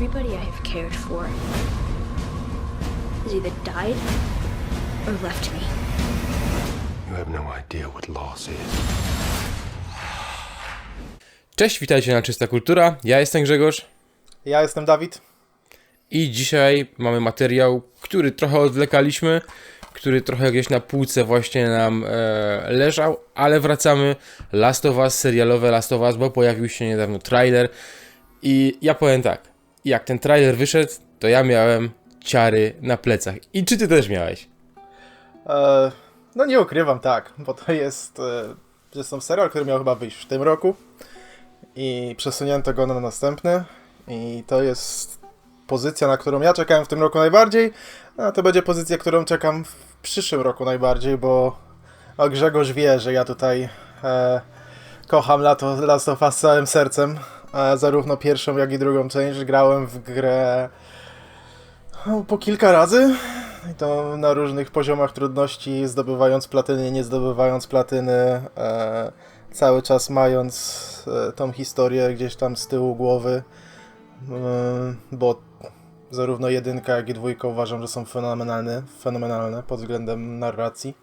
Everybody I have cared for has either died or left me. You have no idea what loss is. Cześć, witajcie na Czysta Kultura. Ja jestem Grzegorz Ja jestem Dawid. i dzisiaj mamy materiał, który trochę odwlekaliśmy, który trochę gdzieś na półce właśnie nam e, leżał, ale wracamy. Last of Us, serialowe Last of Us, bo pojawił się niedawno trailer i ja powiem tak, jak ten trailer wyszedł, to ja miałem ciary na plecach. I czy ty też miałeś? E, no nie ukrywam, tak, bo to jest e, zresztą serial, który miał chyba wyjść w tym roku i przesunięto go na następny i to jest pozycja, na którą ja czekałem w tym roku najbardziej, a to będzie pozycja, którą czekam w przyszłym roku najbardziej, bo Grzegorz wie, że ja tutaj e, kocham lato Last of Us całym sercem, e, zarówno pierwszą, jak i drugą część. Grałem w grę no, po kilka razy, i to na różnych poziomach trudności, zdobywając platyny, nie zdobywając platyny, e, cały czas mając e, tą historię gdzieś tam z tyłu głowy, e, bo zarówno jedynka, jak i dwójka uważam, że są fenomenalne, fenomenalne pod względem narracji.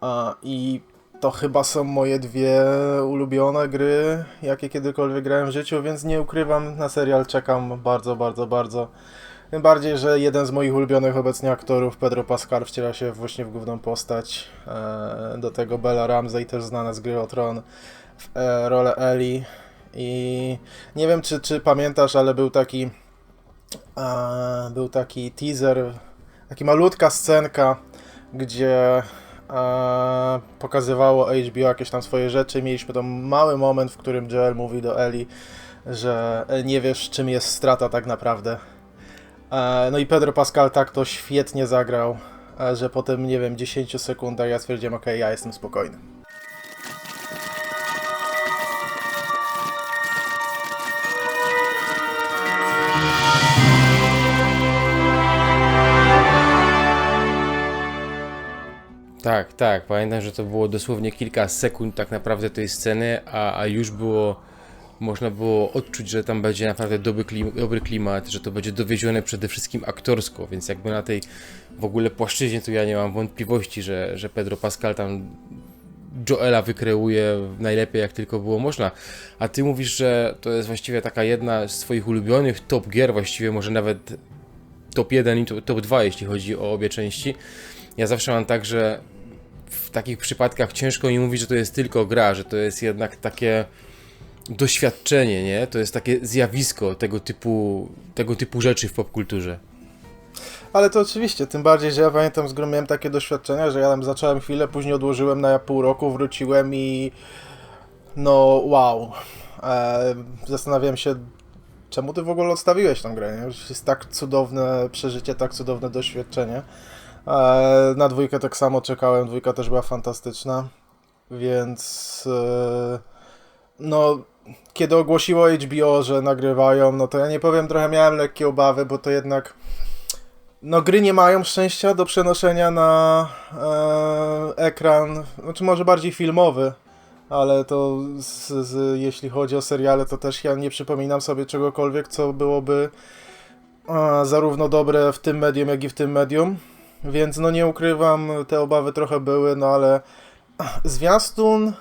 A, I to chyba są moje dwie ulubione gry, jakie kiedykolwiek grałem w życiu, więc nie ukrywam, na serial czekam bardzo, bardzo, bardzo. Tym bardziej, że jeden z moich ulubionych obecnie aktorów, Pedro Pascal, wciela się właśnie w główną postać. E, do tego Bella Ramsey, też znana z gry o Tron, w e, rolę Ellie. I nie wiem, czy, czy pamiętasz, ale był taki był taki teaser, taki malutka scenka, gdzie e, pokazywało HBO jakieś tam swoje rzeczy. Mieliśmy tam mały moment, w którym Joel mówi do Eli, że e, nie wiesz, czym jest strata tak naprawdę. E, No i Pedro Pascal tak to świetnie zagrał, e, że po tym, nie wiem, 10 sekundach ja stwierdziłem, ok, ja jestem spokojny. Tak, tak. Pamiętam, że to było dosłownie kilka sekund tak naprawdę tej sceny, a, a już było. Można było odczuć, że tam będzie naprawdę dobry, klim, dobry klimat, że to będzie dowiezione przede wszystkim aktorsko, więc jakby na tej w ogóle płaszczyźnie to ja nie mam wątpliwości, że, że Pedro Pascal tam Joela wykreuje najlepiej jak tylko było można. A ty mówisz, że to jest właściwie taka jedna z twoich ulubionych top gier, właściwie może nawet top 1 i top 2, jeśli chodzi o obie części. Ja zawsze mam tak, że w takich przypadkach ciężko mi mówić, że to jest tylko gra, że to jest jednak takie doświadczenie, nie? To jest takie zjawisko tego typu, tego typu rzeczy w popkulturze. Ale to oczywiście, tym bardziej, że ja pamiętam z miałem takie doświadczenia, że ja tam zacząłem chwilę, później odłożyłem na pół roku, wróciłem i no wow. E, zastanawiałem się, czemu ty w ogóle odstawiłeś tą grę, nie? Jest tak cudowne przeżycie, tak cudowne doświadczenie. E, na dwójkę tak samo czekałem, dwójka też była fantastyczna, więc e, no kiedy ogłosiło HBO, że nagrywają, no to ja nie powiem, trochę miałem lekkie obawy, bo to jednak no gry nie mają szczęścia do przenoszenia na e, ekran, znaczy może bardziej filmowy, ale to z, z, jeśli chodzi o seriale, to też ja nie przypominam sobie czegokolwiek, co byłoby e, zarówno dobre w tym medium, jak i w tym medium. Więc no nie ukrywam, te obawy trochę były, no ale zwiastun,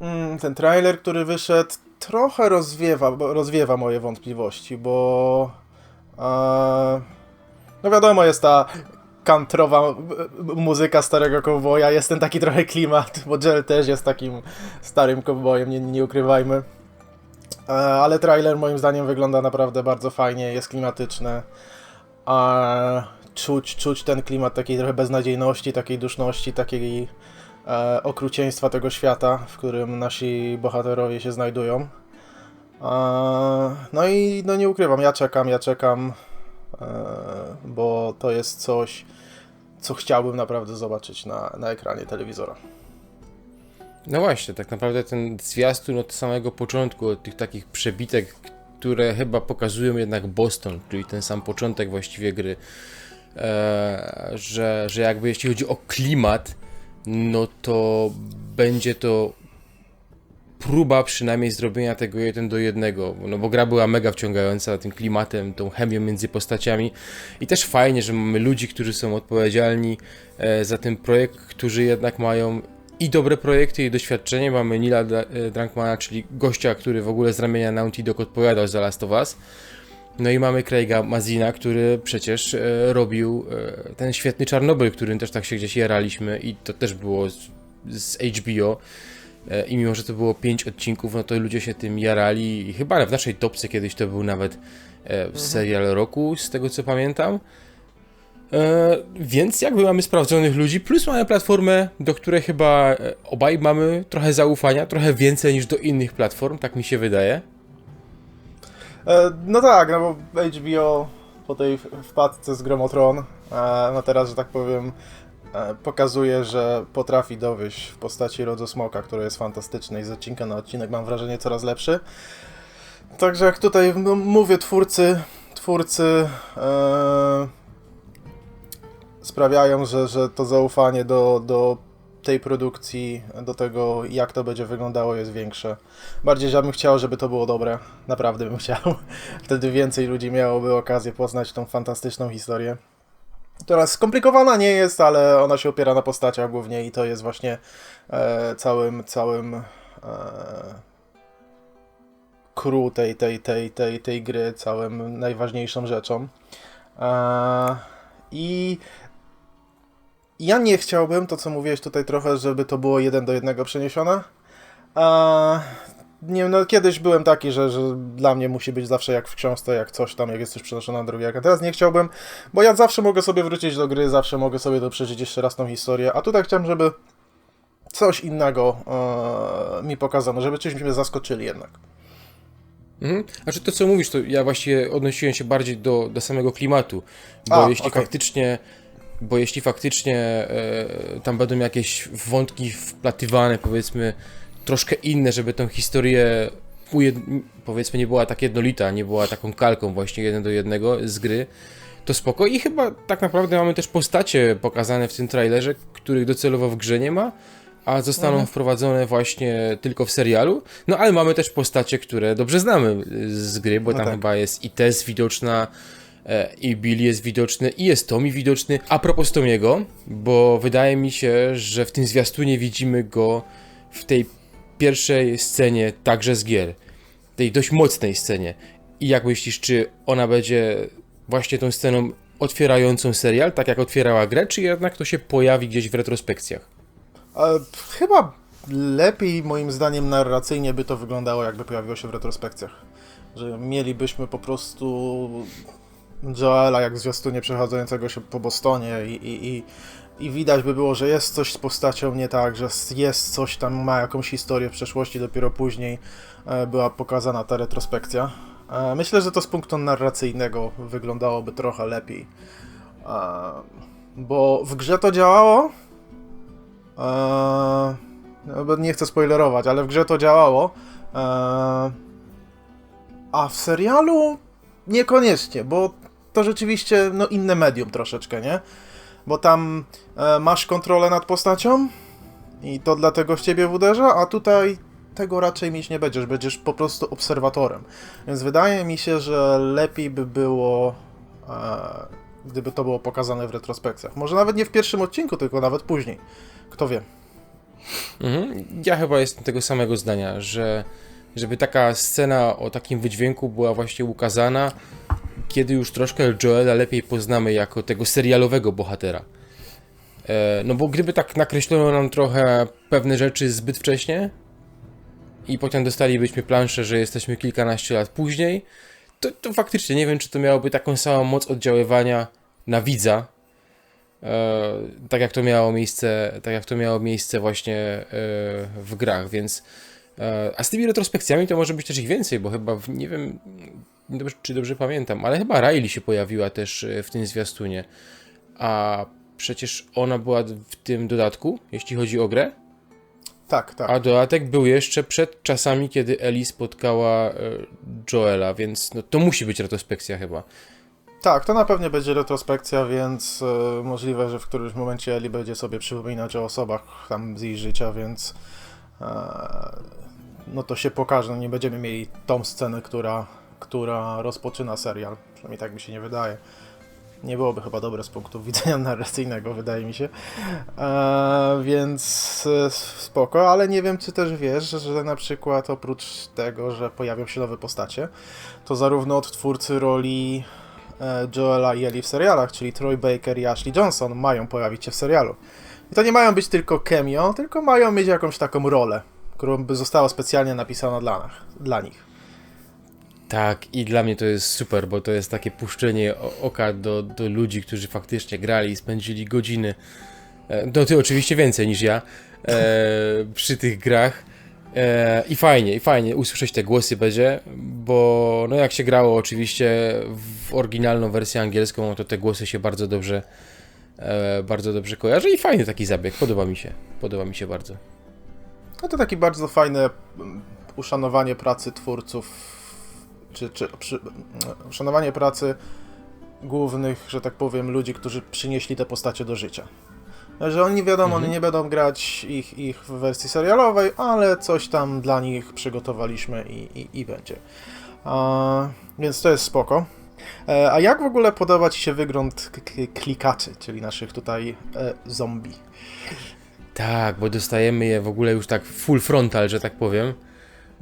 mm, ten trailer, który wyszedł, trochę rozwiewa, rozwiewa moje wątpliwości, bo e, no wiadomo, jest ta kantrowa muzyka starego kowboja, jest ten taki trochę klimat, bo Joel też jest takim starym kowbojem, nie, nie ukrywajmy. E, Ale trailer moim zdaniem wygląda naprawdę bardzo fajnie, jest klimatyczny. A czuć, czuć ten klimat takiej trochę beznadziejności, takiej duszności, takiej e, okrucieństwa tego świata, w którym nasi bohaterowie się znajdują. E, no i no nie ukrywam, ja czekam, ja czekam, e, bo to jest coś, co chciałbym naprawdę zobaczyć na, na ekranie telewizora. No właśnie, tak naprawdę ten zwiastun od samego początku, od tych takich przebitek, które chyba pokazują jednak Boston, czyli ten sam początek właściwie gry, że, że jakby jeśli chodzi o klimat, no to będzie to próba przynajmniej zrobienia tego jeden do jednego, no bo gra była mega wciągająca tym klimatem, tą chemią między postaciami i też fajnie, że mamy ludzi, którzy są odpowiedzialni e, za ten projekt, którzy jednak mają i dobre projekty i doświadczenie. Mamy Nila Dra- e, czyli gościa, który w ogóle z ramienia Naughty Dog odpowiadał za Last of Us. No i mamy Craiga Mazina, który przecież e, robił e, ten świetny Czarnobyl, którym też tak się gdzieś jaraliśmy i to też było z, z HBO. E, I mimo, że to było 5 odcinków, no to ludzie się tym jarali i chyba w naszej topce kiedyś to był nawet e, serial roku, z tego co pamiętam. E, więc jakby mamy sprawdzonych ludzi, plus mamy platformę, do której chyba e, obaj mamy trochę zaufania, trochę więcej niż do innych platform, tak mi się wydaje. E, no tak, no bo HBO po tej wpadce z Gromotron, e, no teraz, że tak powiem, e, pokazuje, że potrafi dowieść w postaci Rodzu Smoka, który jest fantastyczny i z odcinka na odcinek mam wrażenie coraz lepszy. Także jak tutaj mówię, twórcy, twórcy e, sprawiają, że, że to zaufanie do, do tej produkcji, do tego jak to będzie wyglądało jest większe. Bardziej, że ja bym chciał, żeby to było dobre. Naprawdę bym chciał. Wtedy więcej ludzi miałoby okazję poznać tą fantastyczną historię. Która skomplikowana nie jest, ale ona się opiera na postaciach głównie i to jest właśnie e, całym, całym e, tej, tej, tej, tej, tej gry, całym najważniejszą rzeczą. E, I ja nie chciałbym, to co mówiłeś tutaj trochę, żeby to było jeden do jednego przeniesione. A, nie wiem, no kiedyś byłem taki, że, że dla mnie musi być zawsze jak w książce, jak coś tam, jak jest coś przenoszone na drugi. A teraz nie chciałbym, bo ja zawsze mogę sobie wrócić do gry, zawsze mogę sobie to przeżyć jeszcze raz tą historię, a tutaj chciałem, żeby coś innego e, mi pokazano, żeby czymś mnie zaskoczyli jednak. Mhm. Znaczy to co mówisz, to ja właściwie odnosiłem się bardziej do, do samego klimatu, bo A, jeśli okej. faktycznie bo jeśli faktycznie e, tam będą jakieś wątki wplatywane, powiedzmy troszkę inne, żeby tą historię powiedzmy nie była tak jednolita, nie była taką kalką właśnie jeden do jednego z gry, to spoko i chyba tak naprawdę mamy też postacie pokazane w tym trailerze, których docelowo w grze nie ma, a zostaną wprowadzone właśnie tylko w serialu. No ale mamy też postacie, które dobrze znamy z gry, bo No tam tak. chyba jest i Tess widoczna, i Bill jest widoczny, i jest Tommy widoczny. A propos Tomiego, bo wydaje mi się, że w tym zwiastunie widzimy go w tej pierwszej scenie także z gier. Tej dość mocnej scenie. I jak myślisz, czy ona będzie właśnie tą sceną otwierającą serial, tak jak otwierała grę, czy jednak to się pojawi gdzieś w retrospekcjach? E, chyba lepiej moim zdaniem narracyjnie by to wyglądało, jakby pojawiło się w retrospekcjach. Że mielibyśmy po prostu Joela jak zwiastunie przechodzącego się po Bostonie i, i, i, i widać by było, że jest coś z postacią nie tak, że jest coś tam, ma jakąś historię w przeszłości, dopiero później e, była pokazana ta retrospekcja. E, myślę, że to z punktu narracyjnego wyglądałoby trochę lepiej. E, bo w grze to działało, no, nie chcę spoilerować, ale w grze to działało. A w serialu niekoniecznie, bo to rzeczywiście no, inne medium troszeczkę, nie? Bo tam e, masz kontrolę nad postacią i to dlatego w ciebie uderza, a tutaj tego raczej mieć nie będziesz, będziesz po prostu obserwatorem. Więc wydaje mi się, że lepiej by było, e, gdyby to było pokazane w retrospekcjach. Może nawet nie w pierwszym odcinku, tylko nawet później. Kto wie. Mhm. Ja chyba jestem tego samego zdania, że żeby taka scena o takim wydźwięku była właśnie ukazana, kiedy już troszkę Joela lepiej poznamy jako tego serialowego bohatera. E, no bo gdyby tak nakreślono nam trochę pewne rzeczy zbyt wcześnie i potem dostalibyśmy planszę, że jesteśmy kilkanaście lat później, to, to faktycznie nie wiem, czy to miałoby taką samą moc oddziaływania na widza, e, tak jak to miało miejsce, tak jak to miało miejsce właśnie e, w grach, więc a z tymi retrospekcjami to może być też ich więcej, bo chyba w, nie wiem dobrze, czy dobrze pamiętam, ale chyba Riley się pojawiła też e, w tym zwiastunie. A przecież ona była w tym dodatku, jeśli chodzi o grę. Tak, tak. A dodatek był jeszcze przed czasami, kiedy Ellie spotkała e, Joela, więc no, to musi być retrospekcja chyba. Tak, to na pewno będzie retrospekcja, więc e, możliwe, że w którymś momencie Eli będzie sobie przypominać o osobach tam z jej życia, więc e, no to się pokaże, no nie będziemy mieli tą scenę, która, która rozpoczyna serial. Przynajmniej tak mi się nie wydaje. Nie byłoby chyba dobre z punktu widzenia narracyjnego, wydaje mi się. E, więc e, spoko, ale nie wiem, czy też wiesz, że na przykład oprócz tego, że pojawią się nowe postacie, to zarówno od twórcy roli e, Joela i Ellie w serialach, czyli Troy Baker i Ashley Johnson, mają pojawić się w serialu. I to nie mają być tylko cameo, tylko mają mieć jakąś taką rolę, którą by została specjalnie napisana dla, dla nich. Tak, i dla mnie to jest super, bo to jest takie puszczenie oka do, do ludzi, którzy faktycznie grali i spędzili godziny. e, No ty oczywiście więcej niż ja e, przy tych grach. E, I fajnie, i fajnie usłyszeć te głosy będzie, bo no jak się grało oczywiście w oryginalną wersję angielską, no to te głosy się bardzo dobrze e, bardzo dobrze kojarzy i fajny taki zabieg, podoba mi się, podoba mi się bardzo. No to taki bardzo fajne mm, uszanowanie pracy twórców, czy, czy przy, uszanowanie pracy głównych, że tak powiem, ludzi, którzy przynieśli te postacie do życia. Że oni wiadomo, oni nie będą grać ich, ich w wersji serialowej, ale coś tam dla nich przygotowaliśmy i, i, i będzie. A, więc to jest spoko. E, A jak w ogóle podoba Ci się wygląd klikaczy, czyli naszych tutaj e, zombie? Tak, bo dostajemy je w ogóle już tak full frontal, że tak powiem.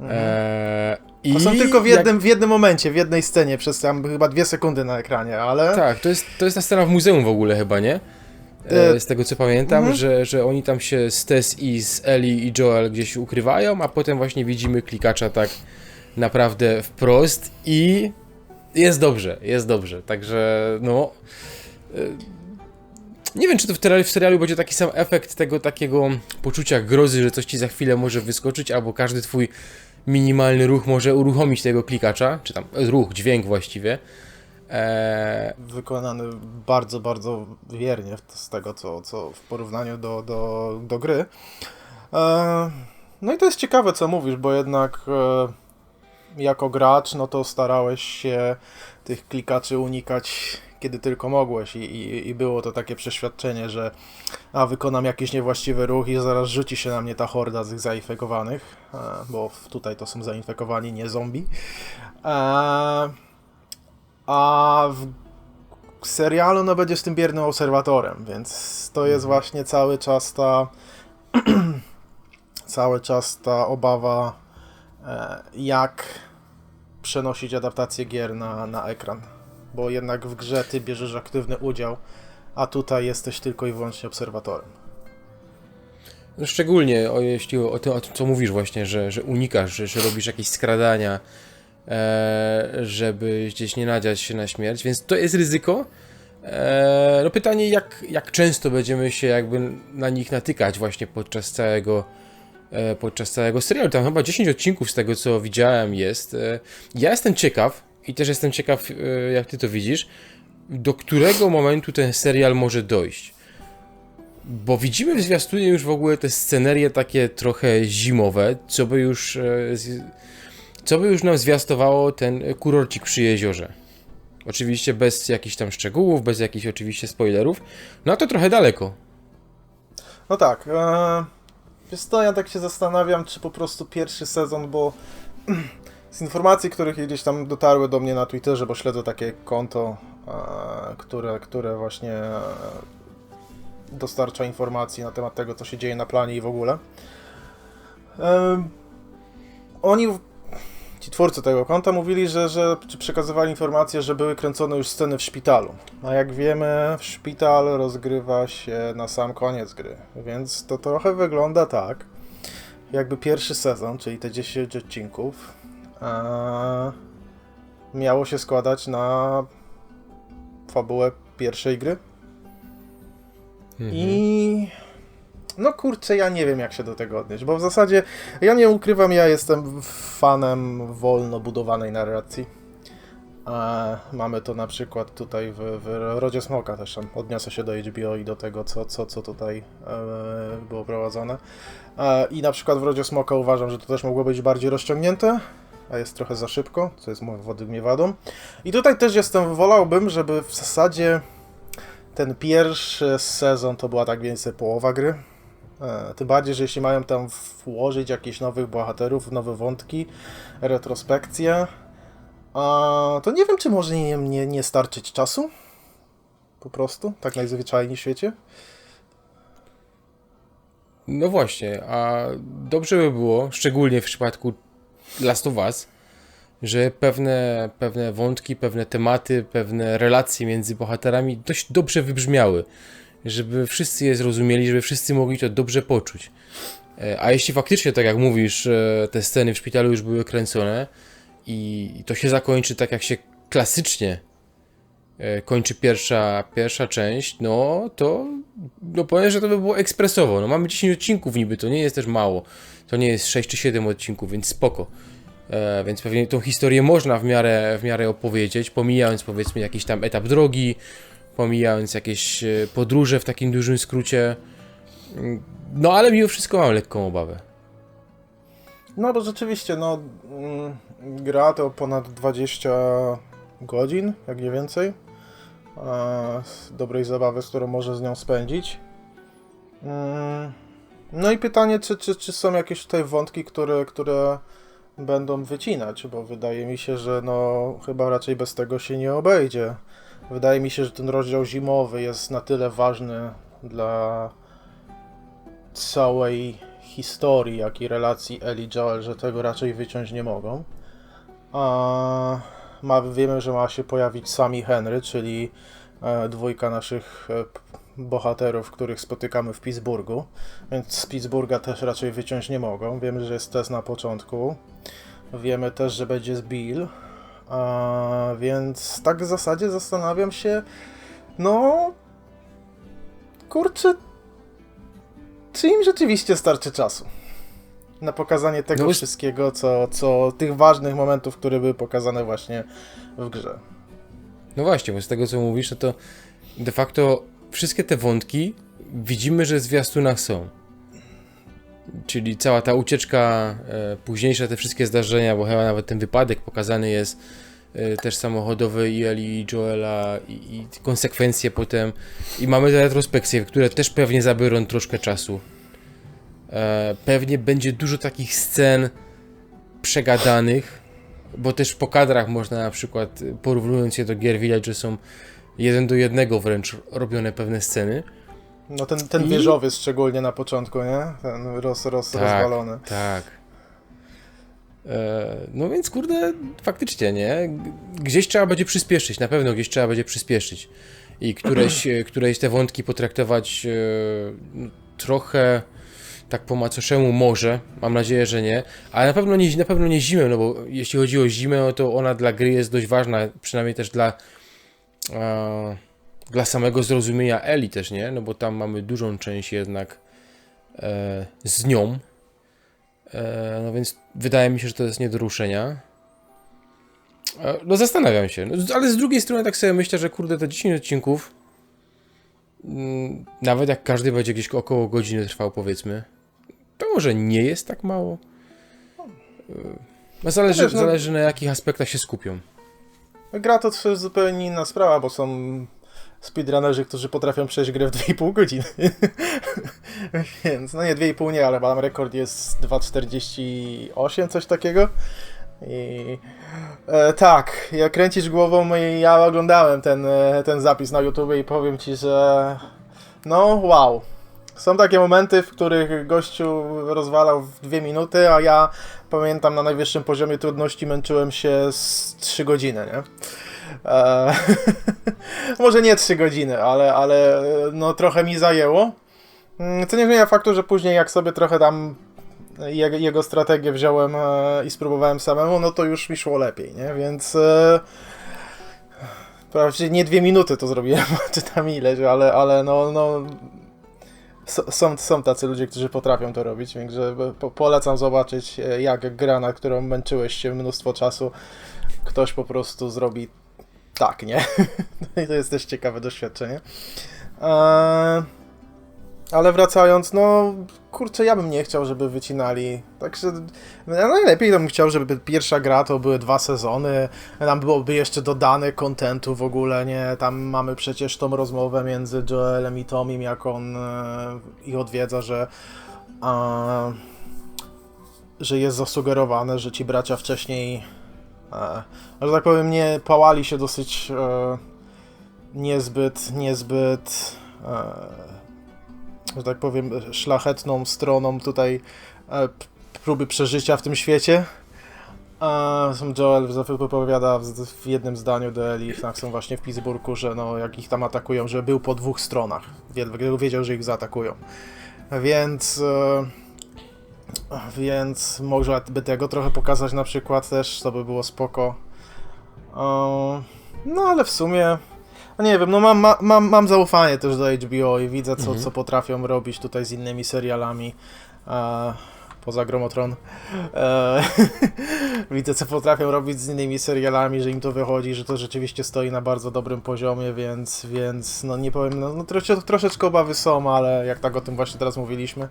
Eee, Mhm. To są i tylko w jak- jednym, w jednym momencie, w jednej scenie, przez tam chyba dwie sekundy na ekranie, ale... Tak, to jest, to jest ta scena w muzeum w ogóle chyba, nie? E, E, z tego co pamiętam, mhm. że, że oni tam się z Tess i z Ellie i Joel gdzieś ukrywają, a potem właśnie widzimy klikacza tak naprawdę wprost i jest dobrze, jest dobrze. Także no. e, Nie wiem, czy to w, tele- w serialu będzie taki sam efekt tego takiego poczucia grozy, że coś ci za chwilę może wyskoczyć, albo każdy twój minimalny ruch może uruchomić tego klikacza, czy tam ruch, dźwięk właściwie. Eee, Wykonany bardzo, bardzo wiernie z tego, co, co w porównaniu do, do, do gry. E, no i to jest ciekawe, co mówisz, bo jednak e, jako gracz, no to starałeś się tych klikaczy unikać kiedy tylko mogłeś i, i, i było to takie przeświadczenie, że a wykonam jakiś niewłaściwy ruch i zaraz rzuci się na mnie ta horda z tych zainfekowanych, bo tutaj to są zainfekowani, nie zombie. A w serialu no będziesz tym biernym obserwatorem, więc to jest właśnie cały czas ta cały czas ta obawa e, jak przenosić adaptację gier na, na ekran. Bo jednak w grze ty bierzesz aktywny udział, a tutaj jesteś tylko i wyłącznie obserwatorem. No szczególnie o, jeśli o, tym, o tym, co mówisz właśnie, że, że unikasz, że, że robisz jakieś skradania, e, żeby gdzieś nie nadziać się na śmierć, więc to jest ryzyko. E, no pytanie, jak, jak często będziemy się jakby na nich natykać właśnie podczas całego e, podczas całego serialu. Tam chyba 10 odcinków z tego, co widziałem jest. E, ja jestem ciekaw i też jestem ciekaw, e, jak ty to widzisz, do którego momentu ten serial może dojść. Bo widzimy w zwiastunie już w ogóle te scenerie takie trochę zimowe, co by już, e, co by już nam zwiastowało ten kurorcik przy jeziorze. Oczywiście bez jakichś tam szczegółów, bez jakichś oczywiście spoilerów. No to trochę daleko. No tak. E, wiesz co, ja tak się zastanawiam, czy po prostu pierwszy sezon, bo z informacji, których gdzieś tam dotarły do mnie na Twitterze, bo śledzę takie konto, e, które, które właśnie e, dostarcza informacji na temat tego, co się dzieje na planie i w ogóle. Oni, w- ci twórcy tego konta mówili, że, że przekazywali informacje, że były kręcone już sceny w szpitalu. A jak wiemy, szpital rozgrywa się na sam koniec gry, więc to trochę wygląda tak, jakby pierwszy sezon, czyli te 10 odcinków, miało się składać na fabułę pierwszej gry. I no kurczę, ja nie wiem jak się do tego odnieść, bo w zasadzie ja nie ukrywam, ja jestem fanem wolno budowanej narracji. E, mamy to na przykład tutaj w, w Rodzie Smoka też odniosę się do HBO i do tego, co, co, co tutaj e, było prowadzone. E, I na przykład w Rodzie Smoka uważam, że to też mogło być bardziej rozciągnięte, a jest trochę za szybko, co jest wody mnie wadą. I tutaj też jestem, wolałbym, żeby w zasadzie ten pierwszy sezon to była tak więcej połowa gry, E, Tym bardziej, że jeśli mają tam włożyć jakichś nowych bohaterów, nowe wątki, retrospekcje, to nie wiem, czy może nie, nie, nie starczyć czasu? Po prostu, tak najzwyczajniej w świecie? No właśnie, a dobrze by było, szczególnie w przypadku Last of Us, że pewne, pewne wątki, pewne tematy, pewne relacje między bohaterami dość dobrze wybrzmiały. Żeby wszyscy je zrozumieli, żeby wszyscy mogli to dobrze poczuć. E, A jeśli faktycznie, tak jak mówisz, e, te sceny w szpitalu już były kręcone i to się zakończy tak, jak się klasycznie kończy pierwsza, pierwsza część, no to no powiem, że to by było ekspresowo. No mamy 10 odcinków niby, to nie jest też mało. To nie jest 6 czy 7 odcinków, więc spoko. E, więc pewnie tą historię można w miarę, w miarę opowiedzieć, pomijając powiedzmy jakiś tam etap drogi, pomijając jakieś e, podróże w takim dużym skrócie. Mm, No ale mimo wszystko mam lekką obawę. No bo rzeczywiście, no mm, gra to ponad 20 godzin, jak nie więcej. Dobrej zabawy, z którą może z nią spędzić. Mm, no i pytanie, czy, czy, czy są jakieś tutaj wątki, które, które będą wycinać, bo wydaje mi się, że no chyba raczej bez tego się nie obejdzie. Wydaje mi się, że ten rozdział zimowy jest na tyle ważny dla całej historii, jak i relacji Ellie Joel, że tego raczej wyciąć nie mogą. A ma, wiemy, że ma się pojawić Sami Henry, czyli e, dwójka naszych e, bohaterów, których spotykamy w Pittsburghu, więc z Pittsburgha też raczej wyciąć nie mogą. Wiemy, że jest Tess na początku. Wiemy też, że będzie z Bill. A, więc tak w zasadzie zastanawiam się, no kurczę, czy im rzeczywiście starczy czasu na pokazanie tego No wszystkiego, co, co tych ważnych momentów, które były pokazane właśnie w grze. No właśnie, bo z tego co mówisz, no to de facto wszystkie te wątki widzimy, że w zwiastunach są. Czyli cała ta ucieczka, e, późniejsze te wszystkie zdarzenia, bo chyba nawet ten wypadek pokazany jest e, też samochodowy i Eli i Joela i, i konsekwencje potem. I mamy te retrospekcje, które też pewnie zabiorą troszkę czasu. E, pewnie będzie dużo takich scen przegadanych, bo też po kadrach można na przykład, y, porównując je do gier, widać, że są jeden do jednego wręcz robione pewne sceny. No ten, ten I- wieżowiec szczególnie na początku, nie? Ten roz, roz, rozwalony. Tak. E, no więc kurde, faktycznie, nie? Gdzieś trzeba będzie przyspieszyć, na pewno gdzieś trzeba będzie przyspieszyć. I któreś, któreś te wątki potraktować e, trochę tak po macoszemu może, mam nadzieję, że nie, ale na pewno nie, na pewno nie zimę, no bo jeśli chodzi o zimę, no to ona dla gry jest dość ważna, przynajmniej też dla e, dla samego zrozumienia Eli też, nie? No bo tam mamy dużą część jednak e, z nią. E, no więc wydaje mi się, że to jest nie do ruszenia. E, no zastanawiam się. No, ale z drugiej strony tak sobie myślę, że kurde te 10 odcinków mm, nawet jak każdy będzie gdzieś około godziny trwał powiedzmy, to może nie jest tak mało. E, No zależy, Wiesz, no- zależy na jakich aspektach się skupią. Gra to też zupełnie inna sprawa, bo są speedrunnerzy, którzy potrafią przejść grę w 2,5 godziny. Więc, no nie 2,5 nie, ale tam rekord jest 2,48, coś takiego. I e, tak, jak kręcisz głową, i ja oglądałem ten, e, ten zapis na YouTube i powiem ci, że no wow. Są takie momenty, w których gościu rozwalał w dwie minuty, a ja pamiętam na najwyższym poziomie trudności męczyłem się z 3 godziny, nie? E, może nie 3 godziny, ale, ale no trochę mi zajęło. Mm, Co nie zmienia faktu, że później jak sobie trochę tam jego, strategię wziąłem e, i spróbowałem samemu, no to już mi szło lepiej, nie? Więc e, Prawda, nie dwie minuty to zrobiłem, czy tam ileś, ale, ale no, no są, są tacy ludzie, którzy potrafią to robić, więc po, polecam zobaczyć, e, jak gra, na którą męczyłeś się mnóstwo czasu, ktoś po prostu zrobi tak, nie? No I to jest też ciekawe doświadczenie. Eee, Ale wracając, no kurczę, ja bym nie chciał, żeby wycinali. Także no, najlepiej bym chciał, żeby pierwsza gra to były dwa sezony. Tam byłoby jeszcze dodane kontentu w ogóle, nie? Tam mamy przecież tą rozmowę między Joelem i Tomim, jak on e, ich odwiedza, że. Że jest zasugerowane, że ci bracia wcześniej. E, że tak powiem, nie pałali się dosyć. E, niezbyt, niezbyt. E, że tak powiem, szlachetną stroną tutaj e, próby przeżycia w tym świecie. A Joel wypowiada w, jednym zdaniu do Eli, tak są właśnie w Pittsburghu, że no, jak ich tam atakują, że był po dwóch stronach. Wie- Wiedział, że ich zaatakują. Więc... E, więc może by tego trochę pokazać na przykład też, to by było spoko. E, no ale w sumie no nie wiem, no mam, ma- mam, mam zaufanie też do HBO i widzę, co, co potrafią robić tutaj z innymi serialami. E, poza Gromotron. E, widzę, co potrafią robić z innymi serialami, że im to wychodzi, że to rzeczywiście stoi na bardzo dobrym poziomie, więc, więc no nie powiem, no, no trosze, troszeczkę obawy są, ale jak tak o tym właśnie teraz mówiliśmy,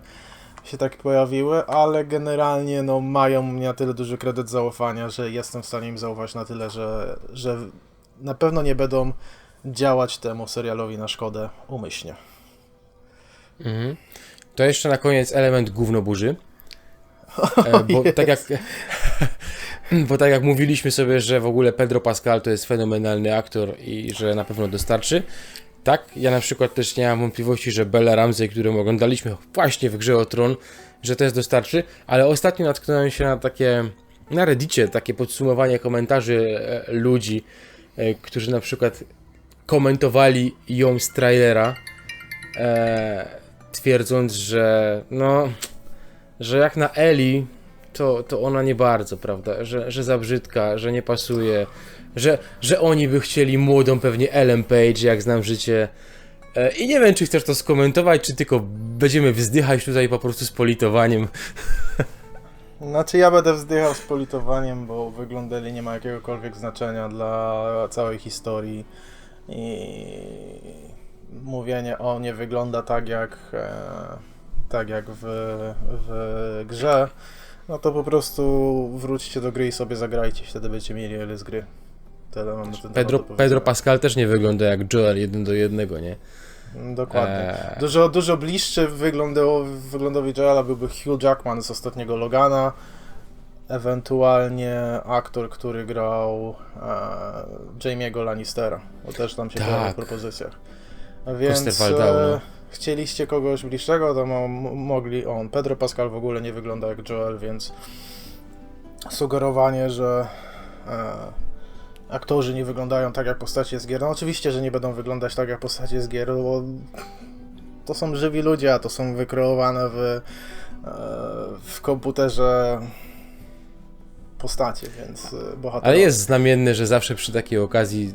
się tak pojawiły, ale generalnie no mają mnie na tyle duży kredyt zaufania, że jestem w stanie im zaufać na tyle, że, że na pewno nie będą działać temu serialowi na szkodę umyślnie. Mhm. To jeszcze na koniec element gównoburzy. E, bo, tak jak, bo tak jak mówiliśmy sobie, że w ogóle Pedro Pascal to jest fenomenalny aktor i że na pewno dostarczy. Tak, ja na przykład też nie mam wątpliwości, że Bella Ramsey, którą oglądaliśmy właśnie w Grze o Tron, że też dostarczy, ale ostatnio natknąłem się na takie, na reddicie, takie podsumowanie komentarzy e, ludzi, e, którzy na przykład komentowali ją z trailera, e, twierdząc, że no, że jak na Eli, to, to ona nie bardzo, prawda, że, że za brzydka, że nie pasuje, że, że oni by chcieli młodą pewnie Ellen Page, jak znam życie. E, I nie wiem, czy chcesz to skomentować, czy tylko będziemy wzdychać tutaj po prostu z politowaniem. Znaczy ja będę wzdychał z politowaniem, bo wyglądali nie ma jakiegokolwiek znaczenia dla całej historii i mówienie o nie wygląda tak jak e, tak jak w, w grze, no to po prostu wróćcie do gry i sobie zagrajcie, wtedy będziecie mieli ile z gry. Tyle mam ten Pedro. Pedro Pascal też nie wygląda jak Joel jeden do jednego, nie? Dokładnie. Eee. Dużo, dużo bliższy wyglądowi Joela byłby Hugh Jackman z ostatniego Logana. Ewentualnie aktor, który grał e, Jamie'ego Lannistera, bo też tam się Tak. pojawia w propozycjach. Więc Waldau, no. e, chcieliście kogoś bliższego, to mo- mogli on. Pedro Pascal w ogóle nie wygląda jak Joel, więc sugerowanie, że e, aktorzy nie wyglądają tak jak postacie z gier. No oczywiście, że nie będą wyglądać tak jak postacie z gier, bo to są żywi ludzie, a to są wykreowane w, e, w komputerze postacie, więc bohaterowie. Ale jest znamienne, że zawsze przy takiej okazji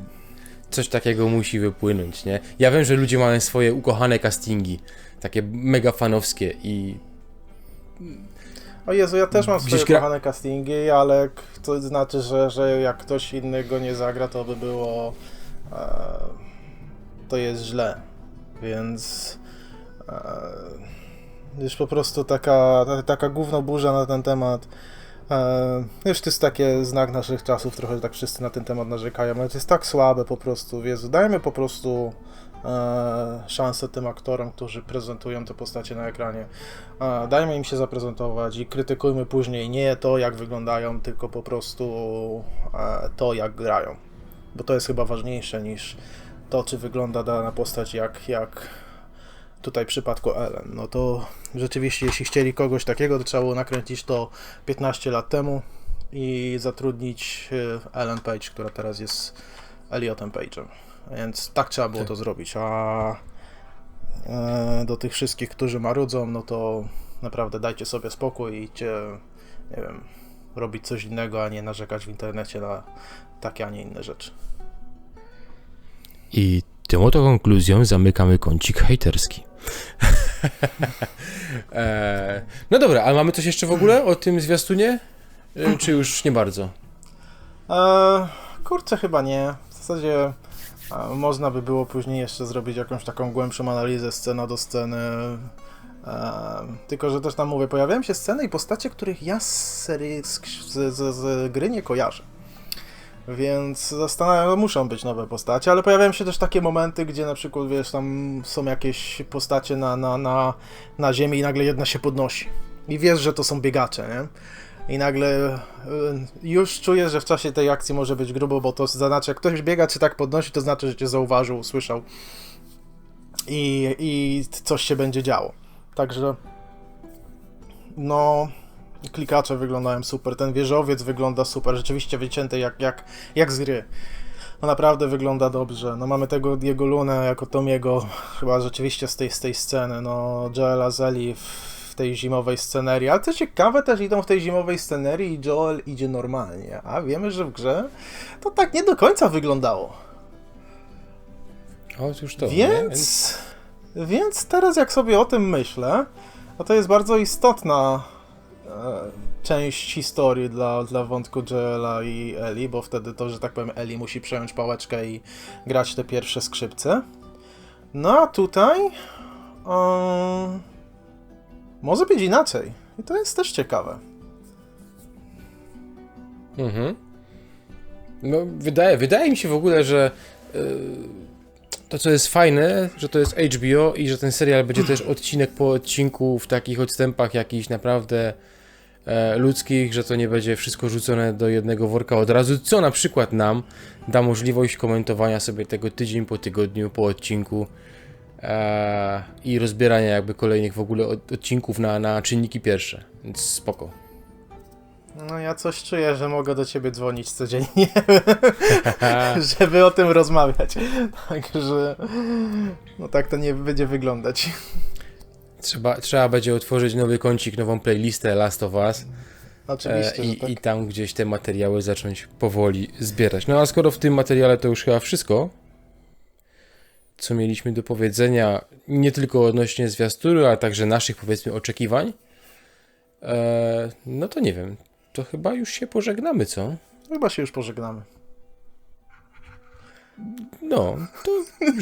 coś takiego musi wypłynąć, nie? Ja wiem, że ludzie mają swoje ukochane castingi, takie mega fanowskie i O Jezu, ja też mam swoje gra- kochane castingi, ale to znaczy, że, że jak ktoś inny go nie zagra, to by było... E, to jest źle, więc... E, już po prostu taka, ta- taka gówno burza na ten temat. E, już to jest takie znak naszych czasów, trochę że tak wszyscy na ten temat narzekają, ale to jest tak słabe po prostu, Jezu, dajmy po prostu e, szansę tym aktorom, którzy prezentują te postacie na ekranie. E, dajmy im się zaprezentować i krytykujmy później nie to, jak wyglądają, tylko po prostu e, to, jak grają. Bo to jest chyba ważniejsze niż to, czy wygląda dana postać jak, jak tutaj w przypadku Ellen. No to rzeczywiście, jeśli chcieli kogoś takiego, to trzeba było nakręcić to 15 lat temu i zatrudnić e, Ellen Page, która teraz jest Elliotem Page'em. Więc tak trzeba było to zrobić. A e, do tych wszystkich, którzy marudzą, no to naprawdę dajcie sobie spokój i idźcie, nie wiem, robić coś innego, a nie narzekać w internecie na takie, a nie inne rzeczy. I tą oto konkluzją zamykamy kącik hejterski. Eee, no dobra, ale mamy coś jeszcze w ogóle o tym zwiastunie? E, Czy już nie bardzo? Eee, kurczę, chyba nie. W zasadzie A można by było później jeszcze zrobić jakąś taką głębszą analizę scena do sceny. E, tylko, że też tam mówię, pojawiają się sceny i postacie, których ja z serii, z, z, z gry nie kojarzę. Więc zastanawiam, no muszą być nowe postacie, ale pojawiają się też takie momenty, gdzie na przykład, wiesz, tam są jakieś postacie na, na, na, na ziemi i nagle jedna się podnosi. I wiesz, że to są biegacze, nie? I nagle y, już czujesz, że w czasie tej akcji może być grubo, bo to znaczy, jak ktoś biega, czy tak podnosi, to znaczy, że cię zauważył, usłyszał i, i coś się będzie działo. Także no klikacze wyglądają super, ten wieżowiec wygląda super, rzeczywiście wycięty jak, jak, jak z gry. No naprawdę wygląda dobrze. No mamy tego Diego Lunę jako Tomiego, chyba rzeczywiście z tej, z tej sceny, no Joela Zeli w w tej zimowej scenerii, ale co ciekawe też idą w tej zimowej scenerii i Joel idzie normalnie, a wiemy, że w grze to tak nie do końca wyglądało. Otóż to. nie? Więc, więc teraz jak sobie o tym myślę, no to jest bardzo istotna część historii dla, dla wątku Joela i Eli, bo wtedy to, że tak powiem, Eli musi przejąć pałeczkę i grać te pierwsze skrzypce. No a tutaj e, może być inaczej. I to jest też ciekawe. Mhm. No, wydaje, wydaje mi się w ogóle, że y, to, co jest fajne, że to jest HBO i że ten serial będzie też odcinek po odcinku w takich odstępach jakichś naprawdę e, ludzkich, że to nie będzie wszystko rzucone do jednego worka od razu, co na przykład nam da możliwość komentowania sobie tego tydzień po tygodniu, po odcinku e, i rozbierania jakby kolejnych w ogóle od, odcinków na, na czynniki pierwsze, więc spoko. No ja coś czuję, że mogę do ciebie dzwonić codziennie, żeby o tym rozmawiać. Także no tak to nie będzie wyglądać. Trzeba, trzeba będzie otworzyć nowy kącik, nową playlistę Last of Us Oczywiście, e, że i, tak. i tam gdzieś te materiały zacząć powoli zbierać. No a skoro w tym materiale to już chyba wszystko, co mieliśmy do powiedzenia, nie tylko odnośnie zwiasturu, ale także naszych powiedzmy oczekiwań, e, no to nie wiem, to chyba już się pożegnamy, co? Chyba się już pożegnamy. No, to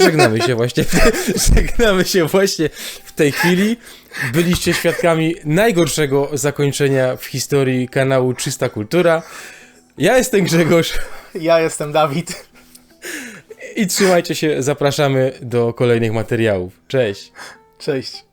żegnamy się właśnie. żegnamy się właśnie w tej chwili. Byliście świadkami najgorszego zakończenia w historii kanału Czysta Kultura. Ja jestem Grzegorz Ja jestem Dawid. i trzymajcie się, zapraszamy do kolejnych materiałów. Cześć! Cześć.